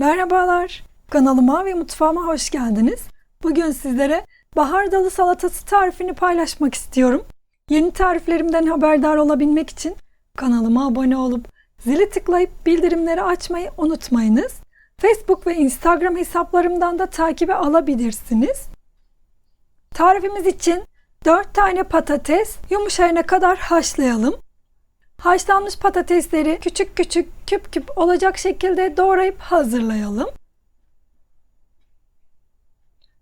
Merhabalar, kanalıma ve mutfağıma hoş geldiniz. Bugün sizlere bahar dalı salatası tarifini paylaşmak istiyorum. Yeni tariflerimden haberdar olabilmek için kanalıma abone olup zili tıklayıp bildirimleri açmayı unutmayınız. Facebook ve Instagram hesaplarımdan da takibe alabilirsiniz. Tarifimiz için 4 tane patates yumuşayana kadar haşlayalım. Haşlanmış patatesleri küçük küçük küp küp olacak şekilde doğrayıp hazırlayalım.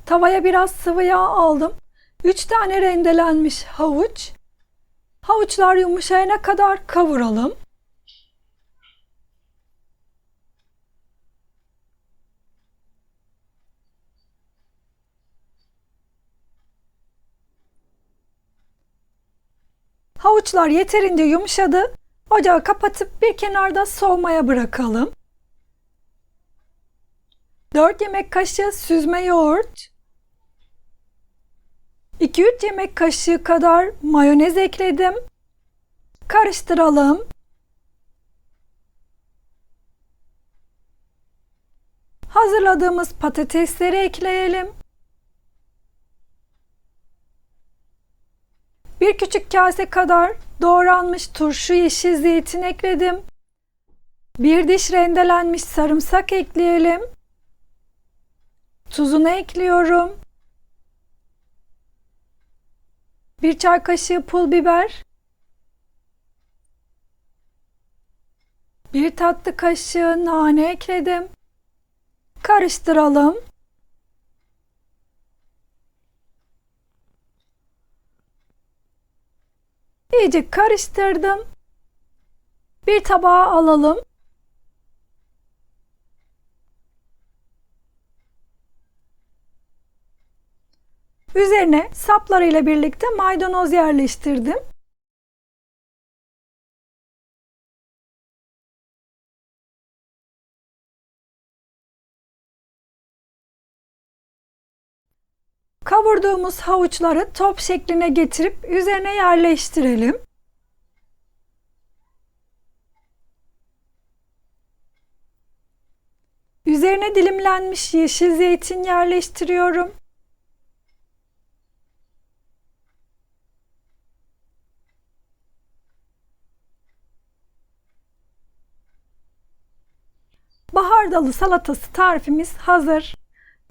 Tavaya biraz sıvı yağ aldım. 3 tane rendelenmiş havuç. Havuçlar yumuşayana kadar kavuralım. Havuçlar yeterince yumuşadı. Ocağı kapatıp bir kenarda soğumaya bırakalım. 4 yemek kaşığı süzme yoğurt. 2-3 yemek kaşığı kadar mayonez ekledim. Karıştıralım. Hazırladığımız patatesleri ekleyelim. Bir küçük kase kadar doğranmış turşu yeşil zeytin ekledim. Bir diş rendelenmiş sarımsak ekleyelim. Tuzunu ekliyorum. Bir çay kaşığı pul biber. Bir tatlı kaşığı nane ekledim. Karıştıralım. İyice karıştırdım. Bir tabağa alalım. Üzerine saplarıyla birlikte maydanoz yerleştirdim. Kavurduğumuz havuçları top şekline getirip üzerine yerleştirelim. Üzerine dilimlenmiş yeşil zeytin yerleştiriyorum. Bahar dalı salatası tarifimiz hazır.